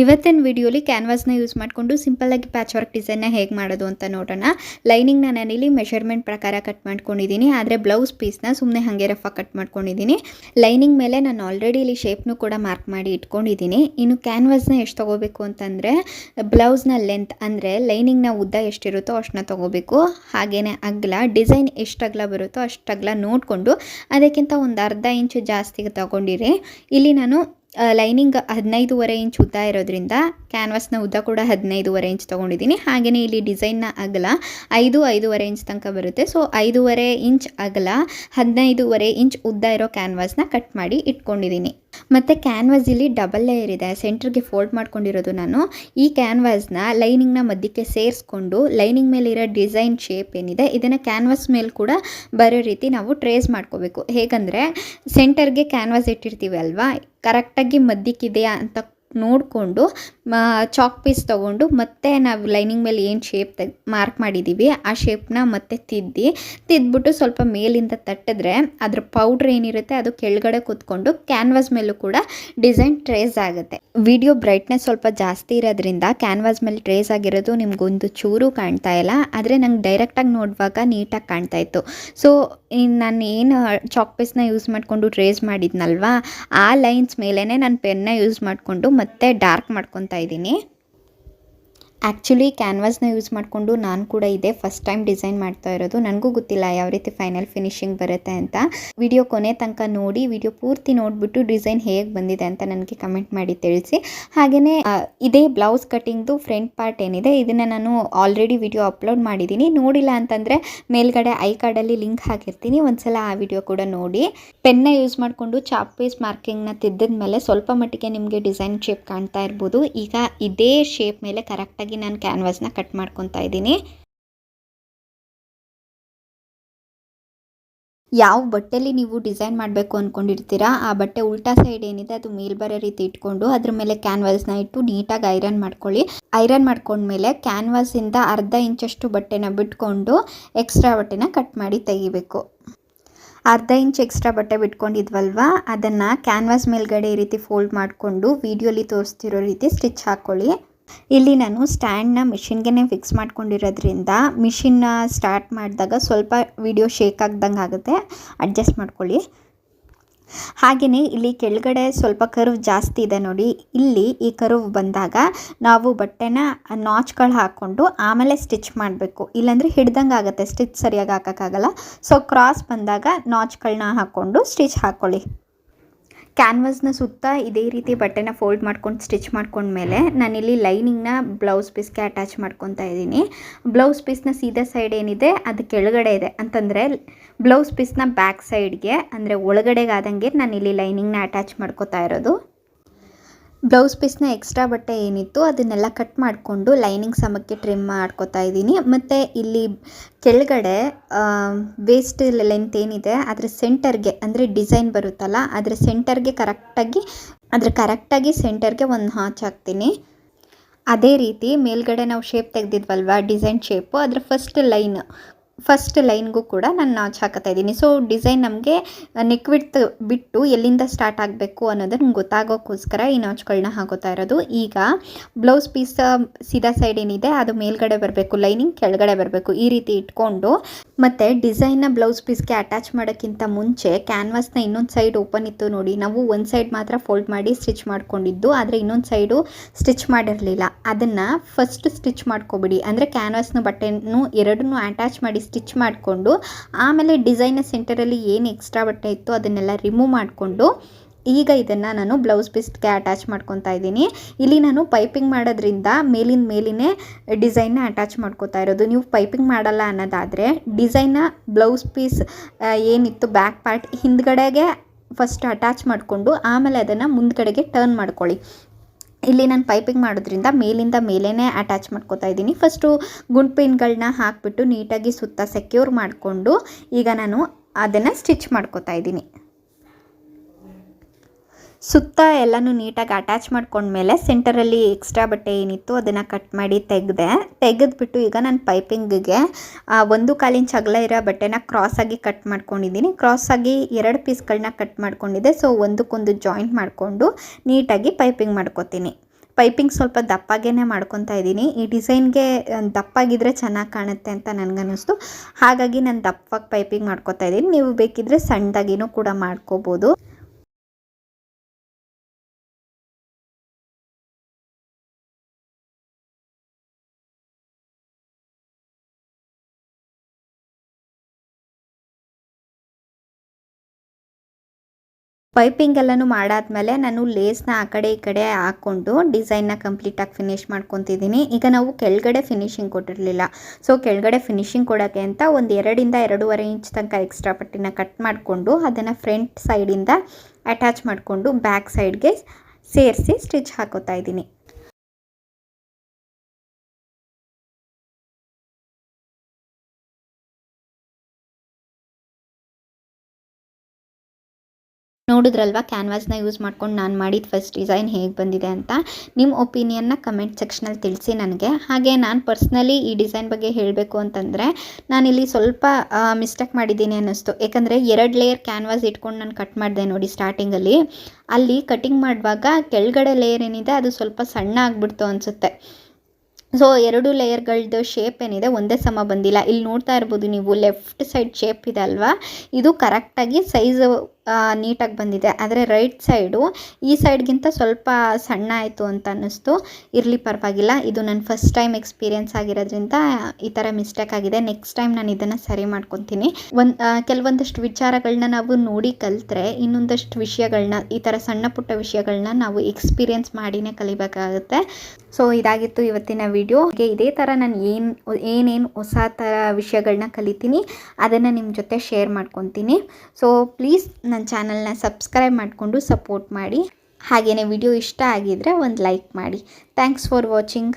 ಇವತ್ತಿನ ವಿಡಿಯೋಲಿ ಕ್ಯಾನ್ವಾಸ್ನ ಯೂಸ್ ಮಾಡಿಕೊಂಡು ಸಿಂಪಲ್ಲಾಗಿ ಪ್ಯಾಚ್ ವರ್ಕ್ ಡಿಸೈನ್ನ ಹೇಗೆ ಮಾಡೋದು ಅಂತ ನೋಡೋಣ. ಲೈನಿಂಗ್ನ ನಾನಿಲ್ಲಿ ಮೆಷರ್ಮೆಂಟ್ ಪ್ರಕಾರ ಕಟ್ ಮಾಡ್ಕೊಂಡಿದ್ದೀನಿ. ಆದರೆ ಬ್ಲೌಸ್ ಪೀಸ್ನ ಸುಮ್ಮನೆ ಹಾಗೆ ರಫ ಕಟ್ ಮಾಡ್ಕೊಂಡಿದ್ದೀನಿ. ಲೈನಿಂಗ್ ಮೇಲೆ ನಾನು ಆಲ್ರೆಡಿ ಇಲ್ಲಿ ಶೇಪ್ನು ಕೂಡ ಮಾರ್ಕ್ ಮಾಡಿ ಇಟ್ಕೊಂಡಿದ್ದೀನಿ. ಇನ್ನು ಕ್ಯಾನ್ವಾಸ್ನ ಎಷ್ಟು ತೊಗೋಬೇಕು ಅಂತಂದರೆ ಬ್ಲೌಸ್ನ ಲೆಂತ್ ಅಂದರೆ ಲೈನಿಂಗ್ನ ಉದ್ದ ಎಷ್ಟಿರುತ್ತೋ ಅಷ್ಟನ್ನ ತೊಗೋಬೇಕು. ಹಾಗೆಯೇ ಅಗಲ ಡಿಸೈನ್ ಎಷ್ಟು ಅಗಲ ಬರುತ್ತೋ ಅಷ್ಟು ಅಗಲ ನೋಡಿಕೊಂಡು ಅದಕ್ಕಿಂತ ಒಂದು ಅರ್ಧ ಇಂಚು ಜಾಸ್ತಿ ತೊಗೊಂಡಿರಿ. ಇಲ್ಲಿ ನಾನು ಲೈನಿಂಗ್ ಹದಿನೈದೂವರೆ ಇಂಚ್ ಉದ್ದ ಇರೋದ್ರಿಂದ ಕ್ಯಾನ್ವಾಸ್ನ ಉದ್ದ ಕೂಡ ಹದಿನೈದುವರೆ ಇಂಚ್ ತೊಗೊಂಡಿದ್ದೀನಿ. ಹಾಗೆಯೇ ಇಲ್ಲಿ ಡಿಸೈನ್ನ ಅಗಲ ಐದು, ಐದೂವರೆ ಇಂಚ್ ತನಕ ಬರುತ್ತೆ. ಸೊ, ಐದೂವರೆ ಇಂಚ್ ಅಗಲ ಹದಿನೈದೂವರೆ ಇಂಚ್ ಉದ್ದ ಇರೋ ಕ್ಯಾನ್ವಾಸ್ನ ಕಟ್ ಮಾಡಿ ಇಟ್ಕೊಂಡಿದ್ದೀನಿ. ಮತ್ತು ಕ್ಯಾನ್ವಾಸ್ ಇಲ್ಲಿ ಡಬಲ್ ಲೇಯರ್ ಇದೆ. ಸೆಂಟ್ರಿಗೆ ಫೋಲ್ಡ್ ಮಾಡ್ಕೊಂಡಿರೋದು ನಾನು. ಈ ಕ್ಯಾನ್ವಾಸ್ನ ಲೈನಿಂಗ್ನ ಮಧ್ಯಕ್ಕೆ ಸೇರಿಸ್ಕೊಂಡು ಲೈನಿಂಗ್ ಮೇಲೆ ಇರೋ ಡಿಸೈನ್ ಶೇಪ್ ಏನಿದೆ, ಇದನ್ನು ಕ್ಯಾನ್ವಾಸ್ ಮೇಲೆ ಕೂಡ ಬರೋ ರೀತಿ ನಾವು ಟ್ರೇಸ್ ಮಾಡ್ಕೋಬೇಕು. ಹೇಗಂದರೆ, ಸೆಂಟರ್ಗೆ ಕ್ಯಾನ್ವಾಸ್ ಇಟ್ಟಿರ್ತೀವಿ ಅಲ್ವಾ ಕರೆಕ್ಟಾಗಿ ಮಧ್ಯಕ್ಕಿದೆಯಾ ಅಂತ ನೋಡಿಕೊಂಡು ಚಾಕ್ ಪೀಸ್ ತೊಗೊಂಡು ಮತ್ತೆ ನಾವು ಲೈನಿಂಗ್ ಮೇಲೆ ಏನು ಶೇಪ್ ತೆಗ್ ಮಾರ್ಕ್ ಮಾಡಿದ್ದೀವಿ ಆ ಶೇಪ್ನ ಮತ್ತೆ ತಿದ್ದಿ, ತಿದ್ಬಿಟ್ಟು ಸ್ವಲ್ಪ ಮೇಲಿಂದ ತಟ್ಟಿದ್ರೆ ಅದ್ರ ಪೌಡ್ರ್ ಏನಿರುತ್ತೆ ಅದು ಕೆಳಗಡೆ ಕೂತ್ಕೊಂಡು ಕ್ಯಾನ್ವಾಸ್ ಮೇಲೂ ಕೂಡ ಡಿಸೈನ್ ಟ್ರೇಸ್ ಆಗುತ್ತೆ. ವಿಡಿಯೋ ಬ್ರೈಟ್ನೆಸ್ ಸ್ವಲ್ಪ ಜಾಸ್ತಿ ಇರೋದ್ರಿಂದ ಕ್ಯಾನ್ವಾಸ್ ಮೇಲೆ ಟ್ರೇಸ್ ಆಗಿರೋದು ನಿಮ್ಗೊಂದು ಚೂರು ಕಾಣ್ತಾ ಇಲ್ಲ, ಆದರೆ ನಂಗೆ ಡೈರೆಕ್ಟಾಗಿ ನೋಡುವಾಗ ನೀಟಾಗಿ ಕಾಣ್ತಾ ಇತ್ತು. ಸೊ ನಾನು ಏನು ಚಾಕ್ ಪೀಸ್ನ ಯೂಸ್ ಮಾಡಿಕೊಂಡು ಟ್ರೇಸ್ ಮಾಡಿದ್ನಲ್ವಾ, ಆ ಲೈನ್ಸ್ ಮೇಲೇ ನಾನು ಪೆನ್ನ ಯೂಸ್ ಮಾಡಿಕೊಂಡು ಮತ್ತೆ ಡಾರ್ಕ್ ಮಾಡ್ಕೊತಾ ಇದ್ದೀನಿ. ಆ್ಯಕ್ಚುಲಿ ಕ್ಯಾನ್ವಾಸ್ನ ಯೂಸ್ ಮಾಡಿಕೊಂಡು ನಾನು ಕೂಡ ಇದೆ ಫಸ್ಟ್ ಟೈಮ್ ಡಿಸೈನ್ ಮಾಡ್ತಾ ಇರೋದು. ನನಗೂ ಗೊತ್ತಿಲ್ಲ ಯಾವ ರೀತಿ ಫೈನಲ್ ಫಿನಿಶಿಂಗ್ ಬರುತ್ತೆ ಅಂತ. ವಿಡಿಯೋ ಕೊನೆ ತನಕ ನೋಡಿ ವಿಡಿಯೋ ಪೂರ್ತಿ ನೋಡಿಬಿಟ್ಟು ಡಿಸೈನ್ ಹೇಗೆ ಬಂದಿದೆ ಅಂತ ನನಗೆ ಕಮೆಂಟ್ ಮಾಡಿ ತಿಳಿಸಿ. ಹಾಗೆಯೇ ಇದೇ ಬ್ಲೌಸ್ ಕಟ್ಟಿಂಗ್ದು ಫ್ರಂಟ್ ಪಾರ್ಟ್ ಏನಿದೆ, ಇದನ್ನು ನಾನು ಆಲ್ರೆಡಿ ವಿಡಿಯೋ ಅಪ್ಲೋಡ್ ಮಾಡಿದ್ದೀನಿ ನೋಡಿಲ್ಲ ಅಂತಂದರೆ ಮೇಲ್ಗಡೆ ಐ ಕಾರ್ಡಲ್ಲಿ ಲಿಂಕ್ ಹಾಕಿರ್ತೀನಿ. ಒಂದ್ಸಲ ಆ ವಿಡಿಯೋ ಕೂಡ ನೋಡಿ. ಪೆನ್ನ ಯೂಸ್ ಮಾಡಿಕೊಂಡು ಚಾಪ್ ಪೀಸ್ ಮಾರ್ಕಿಂಗ್ನ ತಿದ್ದಿದ ಮೇಲೆ ಸ್ವಲ್ಪ ಮಟ್ಟಿಗೆ ನಿಮಗೆ ಡಿಸೈನ್ ಶೇಪ್ ಕಾಣ್ತಾ ಇರ್ಬೋದು. ಈಗ ಇದೇ ಶೇಪ್ ಮೇಲೆ ಕರೆಕ್ಟಾಗಿ ನಾನು ಕ್ಯಾನ್ವಾಸ್ನ ಕಟ್ ಮಾಡ್ಕೊತಾ ಇದ್ದೀನಿ. ಯಾವ ಬಟ್ಟೆಲಿ ನೀವು ಡಿಸೈನ್ ಮಾಡಬೇಕು ಅಂದ್ಕೊಂಡಿರ್ತೀರಾ ಆ ಬಟ್ಟೆ ಉಲ್ಟಾ ಸೈಡ್ ಏನಿದೆ ಅದು ಮೇಲ್ ಬರೋ ರೀತಿ ಇಟ್ಕೊಂಡು ಅದ್ರ ಮೇಲೆ ಕ್ಯಾನ್ವಾಸ್ನ ಇಟ್ಟು ನೀಟಾಗಿ ಐರನ್ ಮಾಡ್ಕೊಳ್ಳಿ. ಐರನ್ ಮಾಡ್ಕೊಂಡ್ಮೇಲೆ ಕ್ಯಾನ್ವಾಸಿಂದ ಅರ್ಧ ಇಂಚಷ್ಟು ಬಟ್ಟೆನ ಬಿಟ್ಕೊಂಡು ಎಕ್ಸ್ಟ್ರಾ ಬಟ್ಟೆನ ಕಟ್ ಮಾಡಿ ತೆಗಿಬೇಕು. ಅರ್ಧ ಇಂಚ್ ಎಕ್ಸ್ಟ್ರಾ ಬಟ್ಟೆ ಬಿಟ್ಕೊಂಡಿದ್ವಲ್ವ, ಅದನ್ನು ಕ್ಯಾನ್ವಾಸ್ ಮೇಲ್ಗಡೆ ಈ ರೀತಿ ಫೋಲ್ಡ್ ಮಾಡಿಕೊಂಡು ವಿಡಿಯೋಲಿ ತೋರಿಸ್ತಿರೋ ರೀತಿ ಸ್ಟಿಚ್ ಹಾಕ್ಕೊಳ್ಳಿ ಇಲ್ಲಿ ನಾನು ಸ್ಟ್ಯಾಂಡ್ನ ಮಿಷಿನ್ಗೆ ಫಿಕ್ಸ್ ಮಾಡ್ಕೊಂಡಿರೋದ್ರಿಂದ ಮಿಷಿನ್ನ ಸ್ಟಾರ್ಟ್ ಮಾಡಿದಾಗ ಸ್ವಲ್ಪ ವಿಡಿಯೋ ಶೇಕ್ ಆಗ್ದಂಗೆ ಆಗುತ್ತೆ. ಅಡ್ಜಸ್ಟ್ ಮಾಡ್ಕೊಳ್ಳಿ. ಹಾಗೆಯೇ ಇಲ್ಲಿ ಕೆಳಗಡೆ ಸ್ವಲ್ಪ ಕರ್ವ್ ಜಾಸ್ತಿ ಇದೆ ನೋಡಿ. ಇಲ್ಲಿ ಈ ಕರ್ವ್ ಬಂದಾಗ ನಾವು ಬಟ್ಟೆನ ನಾಚ್ಗಳು ಹಾಕ್ಕೊಂಡು ಆಮೇಲೆ ಸ್ಟಿಚ್ ಮಾಡಬೇಕು. ಇಲ್ಲಾಂದರೆ ಹಿಡ್ದಂಗೆ ಆಗುತ್ತೆ. ಸ್ಟಿಚ್ ಸರಿಯಾಗಿ ಹಾಕೋಕ್ಕಾಗಲ್ಲ. ಸೊ, ಕ್ರಾಸ್ ಬಂದಾಗ ನಾಚ್ಗಳನ್ನ ಹಾಕ್ಕೊಂಡು ಸ್ಟಿಚ್ ಹಾಕ್ಕೊಳ್ಳಿ ಕ್ಯಾನ್ವಾಸ್ನ ಸುತ್ತ ಇದೇ ರೀತಿ ಬಟ್ಟೆನ ಫೋಲ್ಡ್ ಮಾಡ್ಕೊಂಡು ಸ್ಟಿಚ್ ಮಾಡ್ಕೊಂಡ್ಮೇಲೆ ನಾನಿಲ್ಲಿ ಲೈನಿಂಗ್ನ ಬ್ಲೌಸ್ ಪೀಸ್ಗೆ ಅಟ್ಯಾಚ್ ಮಾಡ್ಕೊತಾ ಇದ್ದೀನಿ. ಬ್ಲೌಸ್ ಪೀಸ್ನ ಸೀದಾ ಸೈಡ್ ಏನಿದೆ, ಅದು ಕೆಳಗಡೆ ಇದೆ. ಅಂತಂದರೆ ಬ್ಲೌಸ್ ಪೀಸ್ನ ಬ್ಯಾಕ್ ಸೈಡ್ಗೆ ಅಂದರೆ ಒಳಗಡೆಗಾದಂಗೆ ನಾನಿಲ್ಲಿ ಲೈನಿಂಗ್ನ ಅಟ್ಯಾಚ್ ಮಾಡ್ಕೊತಾ ಇರೋದು. ಬ್ಲೌಸ್ ಪೀಸ್ನ ಎಕ್ಸ್ಟ್ರಾ ಬಟ್ಟೆ ಏನಿತ್ತು ಅದನ್ನೆಲ್ಲ ಕಟ್ ಮಾಡಿಕೊಂಡು ಲೈನಿಂಗ್ ಸಮಕ್ಕೆ ಟ್ರಿಮ್ ಮಾಡ್ಕೋತಾ ಇದ್ದೀನಿ. ಮತ್ತು ಇಲ್ಲಿ ಕೆಳಗಡೆ ವೇಸ್ಟ್ ಲೆಂತ್ ಏನಿದೆ, ಅದರ ಸೆಂಟರ್ಗೆ ಅಂದರೆ ಡಿಸೈನ್ ಬರುತ್ತಲ್ಲ, ಅದರ ಸೆಂಟರ್ಗೆ ಕರೆಕ್ಟಾಗಿ, ಅದ್ರ ಕರೆಕ್ಟಾಗಿ ಸೆಂಟರ್ಗೆ ಒಂದು ಹಾಚ್ ಹಾಕ್ತೀನಿ. ಅದೇ ರೀತಿ ಮೇಲ್ಗಡೆ ನಾವು ಶೇಪ್ ತೆಗೆದಿದ್ವಲ್ವ ಡಿಸೈನ್ ಶೇಪು ಅದರ ಫಸ್ಟ್ ಲೈನ್ ಫಸ್ಟ್ ಲೈನ್ಗೂ ಕೂಡ ನಾನು ನಾಚ್ ಹಾಕತ್ತಾ ಇದ್ದೀನಿ. ಸೊ ಡಿಸೈನ್ ನಮಗೆ ನೆಕ್ ವಿಡ್ತ್ ಬಿಟ್ಟು ಎಲ್ಲಿಂದ ಸ್ಟಾರ್ಟ್ ಆಗಬೇಕು ಅನ್ನೋದು ನಮ್ಗೆ ಗೊತ್ತಾಗೋಕ್ಕೋಸ್ಕರ ಈ ನಾಚ್ಗಳನ್ನ ಹಾಕೋತಾ ಇರೋದು. ಈಗ ಬ್ಲೌಸ್ ಪೀಸ್ ಸೀದಾ ಸೈಡ್ ಏನಿದೆ, ಅದು ಮೇಲ್ಗಡೆ ಬರಬೇಕು ಲೈನಿಂಗ್ ಕೆಳಗಡೆ ಬರಬೇಕು, ಈ ರೀತಿ ಇಟ್ಕೊಂಡು, ಮತ್ತು ಡಿಸೈನ್ನ ಬ್ಲೌಸ್ ಪೀಸ್ಗೆ ಅಟ್ಯಾಚ್ ಮಾಡೋಕ್ಕಿಂತ ಮುಂಚೆ ಕ್ಯಾನ್ವಾಸ್ನ ಇನ್ನೊಂದು ಸೈಡ್ ಓಪನ್ ಇತ್ತು ನೋಡಿ, ನಾವು ಒಂದು ಸೈಡ್ ಮಾತ್ರ ಫೋಲ್ಡ್ ಮಾಡಿ ಸ್ಟಿಚ್ ಮಾಡ್ಕೊಂಡಿದ್ದು, ಆದರೆ ಇನ್ನೊಂದು ಸೈಡು ಸ್ಟಿಚ್ ಮಾಡಿರಲಿಲ್ಲ. ಅದನ್ನು ಫಸ್ಟ್ ಸ್ಟಿಚ್ ಮಾಡ್ಕೊಬಿಡಿ. ಅಂದರೆ ಕ್ಯಾನ್ವಾಸ್ನ ಬಟ್ಟೆನೂ ಎರಡನ್ನೂ ಅಟ್ಯಾಚ್ ಮಾಡಿ ಸ್ಟಿಚ್ ಮಾಡಿಕೊಂಡು, ಆಮೇಲೆ ಡಿಸೈನ ಸೆಂಟರಲ್ಲಿ ಏನು ಎಕ್ಸ್ಟ್ರಾ ಬಟ್ಟೆ ಇತ್ತು ಅದನ್ನೆಲ್ಲ ರಿಮೂವ್ ಮಾಡಿಕೊಂಡು, ಈಗ ಇದನ್ನು ನಾನು ಬ್ಲೌಸ್ ಪೀಸ್ಗೆ ಅಟ್ಯಾಚ್ ಮಾಡ್ಕೊತಾ ಇದ್ದೀನಿ. ಇಲ್ಲಿ ನಾನು ಪೈಪಿಂಗ್ ಮಾಡೋದ್ರಿಂದ ಮೇಲಿನ ಮೇಲಿನೇ ಡಿಸೈನ್ನ ಅಟ್ಯಾಚ್ ಮಾಡ್ಕೊತಾ ಇರೋದು. ನೀವು ಪೈಪಿಂಗ್ ಮಾಡಲ್ಲ ಅನ್ನೋದಾದರೆ ಡಿಸೈನ್ನ ಬ್ಲೌಸ್ ಪೀಸ್ ಏನಿತ್ತು ಬ್ಯಾಕ್ ಪಾರ್ಟ್ ಹಿಂದ್ಗಡೆಗೆ ಫಸ್ಟ್ ಅಟ್ಯಾಚ್ ಮಾಡಿಕೊಂಡು, ಆಮೇಲೆ ಅದನ್ನು ಮುಂದ್ಗಡೆಗೆ ಟರ್ನ್ ಮಾಡ್ಕೊಳ್ಳಿ. ಇಲ್ಲಿ ನಾನು ಪೈಪಿಂಗ್ ಮಾಡೋದ್ರಿಂದ ಮೇಲಿಂದ ಮೇಲೇ ಅಟ್ಯಾಚ್ ಮಾಡ್ಕೋತಾ ಇದ್ದೀನಿ. ಫಸ್ಟು ಗುಂಡ್ ಪಿನ್ಗಳನ್ನ ಹಾಕಿಬಿಟ್ಟು ನೀಟಾಗಿ ಸುತ್ತ ಸೆಕ್ಯೂರ್ ಮಾಡಿಕೊಂಡು ಈಗ ನಾನು ಅದನ್ನು ಸ್ಟಿಚ್ ಮಾಡ್ಕೋತಾ ಇದ್ದೀನಿ. ಸುತ್ತ ಎಲ್ಲನೂ ನೀಟಾಗಿ ಅಟ್ಯಾಚ್ ಮಾಡ್ಕೊಂಡ್ಮೇಲೆ ಸೆಂಟರಲ್ಲಿ ಎಕ್ಸ್ಟ್ರಾ ಬಟ್ಟೆ ಏನಿತ್ತು ಅದನ್ನು ಕಟ್ ಮಾಡಿ ತೆಗೆದೆ. ತೆಗೆದ್ಬಿಟ್ಟು ಈಗ ನಾನು ಪೈಪಿಂಗಿಗೆ ಒಂದು ಕಾಲಿನ ಅಗಲ ಇರೋ ಬಟ್ಟೆನ ಕ್ರಾಸಾಗಿ ಕಟ್ ಮಾಡ್ಕೊಂಡಿದ್ದೀನಿ ಕ್ರಾಸಾಗಿ ಎರಡು ಪೀಸ್ಗಳನ್ನ ಕಟ್ ಮಾಡ್ಕೊಂಡಿದ್ದೆ. ಸೊ ಒಂದಕ್ಕೊಂದು ಜಾಯಿಂಟ್ ಮಾಡಿಕೊಂಡು ನೀಟಾಗಿ ಪೈಪಿಂಗ್ ಮಾಡ್ಕೊತೀನಿ. ಪೈಪಿಂಗ್ ಸ್ವಲ್ಪ ದಪ್ಪಾಗೇ ಮಾಡ್ಕೊತಾ ಇದ್ದೀನಿ ಈ ಡಿಸೈನ್ಗೆ ದಪ್ಪಾಗಿದ್ರೆ ಚೆನ್ನಾಗಿ ಕಾಣುತ್ತೆ ಅಂತ ನನಗನ್ನಿಸ್ತು. ಹಾಗಾಗಿ ನಾನು ದಪ್ಪವಾಗಿ ಪೈಪಿಂಗ್ ಮಾಡ್ಕೊತಾ ಇದ್ದೀನಿ ನೀವು ಬೇಕಿದ್ರೆ ಸಣ್ಣದಾಗಿನೂ ಕೂಡ ಮಾಡ್ಕೋಬೋದು. ಪೈಪಿಂಗ್ ಮಾಡಾದ್ಮೇಲೆ ನಾನು ಲೇಸ್ನ ಆ ಕಡೆ ಈ ಕಡೆ ಹಾಕ್ಕೊಂಡು ಡಿಸೈನ್ನ ಕಂಪ್ಲೀಟಾಗಿ ಫಿನಿಶ್ ಮಾಡ್ಕೊತಿದ್ದೀನಿ ಈಗ ನಾವು ಕೆಳಗಡೆ ಫಿನಿಶಿಂಗ್ ಕೊಟ್ಟಿರಲಿಲ್ಲ. ಸೊ, ಕೆಳಗಡೆ ಫಿನಿಶಿಂಗ್ ಕೊಡೋಕ್ಕೆ ಅಂತ ಒಂದು ಎರಡಿಂದ ಎರಡೂವರೆ ಇಂಚ್ ತನಕ ಎಕ್ಸ್ಟ್ರಾ ಪಟ್ಟಿನ ಕಟ್ ಮಾಡಿಕೊಂಡು ಅದನ್ನು ಫ್ರಂಟ್ ಸೈಡಿಂದ ಅಟ್ಯಾಚ್ ಮಾಡಿಕೊಂಡು ಬ್ಯಾಕ್ ಸೈಡ್ಗೆ ಸೇರಿಸಿ ಸ್ಟಿಚ್ ಹಾಕೋತಾ ಇದ್ದೀನಿ. ನೋಡಿದ್ರಲ್ವಾ? ಕ್ಯಾನ್ವಾಸ್ನ ಯೂಸ್ ಮಾಡ್ಕೊಂಡು ನಾನು ಮಾಡಿದ ಫಸ್ಟ್ ಡಿಸೈನ್ ಹೇಗೆ ಬಂದಿದೆ ಅಂತ ನಿಮ್ಮ ಒಪಿನಿಯನ್ನ ಕಮೆಂಟ್ ಸೆಕ್ಷನಲ್ಲಿ ತಿಳಿಸಿ ನನಗೆ. ಹಾಗೆ ನಾನು ಪರ್ಸ್ನಲಿ ಈ ಡಿಸೈನ್ ಬಗ್ಗೆ ಹೇಳಬೇಕು ಅಂತಂದರೆ ನಾನಿಲ್ಲಿ ಸ್ವಲ್ಪ ಮಿಸ್ಟೇಕ್ ಮಾಡಿದ್ದೀನಿ ಅನ್ನಿಸ್ತು. ಯಾಕಂದರೆ ಎರಡು ಲೇಯರ್ ಕ್ಯಾನ್ವಾಸ್ ಇಟ್ಕೊಂಡು ನಾನು ಕಟ್ ಮಾಡಿದೆ ನೋಡಿ ಸ್ಟಾರ್ಟಿಂಗಲ್ಲಿ ಅಲ್ಲಿ. ಕಟಿಂಗ್ ಮಾಡುವಾಗ ಕೆಳಗಡೆ ಲೇಯರ್ ಏನಿದೆ ಅದು ಸ್ವಲ್ಪ ಸಣ್ಣ ಆಗಿಬಿಡ್ತು ಅನಿಸುತ್ತೆ. ಸೊ ಎರಡು ಲೇಯರ್ಗಳದ್ದು ಶೇಪ್ ಏನಿದೆ ಒಂದೇ ಸಮ ಬಂದಿಲ್ಲ. ಇಲ್ಲಿ ನೋಡ್ತಾ ಇರ್ಬೋದು ನೀವು ಲೆಫ್ಟ್ ಸೈಡ್ ಶೇಪ್ ಇದೆ ಅಲ್ವಾ? ಇದು ಕರೆಕ್ಟಾಗಿ ಸೈಜು ನೀಟಾಗಿ ಬಂದಿದೆ. ಆದರೆ ರೈಟ್ ಸೈಡು ಈ ಸೈಡ್ಗಿಂತ ಸ್ವಲ್ಪ ಸಣ್ಣ ಆಯಿತು ಅಂತ ಅನ್ನಿಸ್ತು. ಇರಲಿ ಪರವಾಗಿಲ್ಲ. ಇದು ನನ್ನ ಫಸ್ಟ್ ಟೈಮ್ ಎಕ್ಸ್ಪೀರಿಯೆನ್ಸ್ ಆಗಿರೋದ್ರಿಂದ ಈ ಥರ ಮಿಸ್ಟೇಕ್ ಆಗಿದೆ. ನೆಕ್ಸ್ಟ್ ಟೈಮ್ ನಾನು ಇದನ್ನು ಸರಿ ಮಾಡ್ಕೊತೀನಿ. ಒಂದು ಕೆಲವೊಂದಷ್ಟು ವಿಚಾರಗಳನ್ನ ನಾವು ನೋಡಿ ಕಲಿತ್ರೆ ಇನ್ನೊಂದಷ್ಟು ವಿಷಯಗಳನ್ನ ಈ ಥರ ಸಣ್ಣ ಪುಟ್ಟ ವಿಷಯಗಳನ್ನ ನಾವು ಎಕ್ಸ್ಪೀರಿಯೆನ್ಸ್ ಮಾಡಿನೇ ಕಲಿಬೇಕಾಗುತ್ತೆ. ಸೊ ಇದಾಗಿತ್ತು ಇವತ್ತಿನ ವಿಡಿಯೋ ಇದೇ ಥರ ನಾನು ಏನು, ಏನೇನು ಹೊಸ ಥರ ವಿಷಯಗಳನ್ನ ಕಲಿತೀನಿ, ಅದನ್ನು ನಿಮ್ಮ ಜೊತೆ ಶೇರ್ ಮಾಡ್ಕೊತೀನಿ. ಸೊ ಪ್ಲೀಸ್ ನನ್ನ ಚಾನಲ್ನ ಸಬ್ಸ್ಕ್ರೈಬ್ ಮಾಡಿಕೊಂಡು ಸಪೋರ್ಟ್ ಮಾಡಿ. ಹಾಗೆಯೇ ವಿಡಿಯೋ ಇಷ್ಟ ಆಗಿದರೆ ಒಂದು ಲೈಕ್ ಮಾಡಿ. Thanks for watching.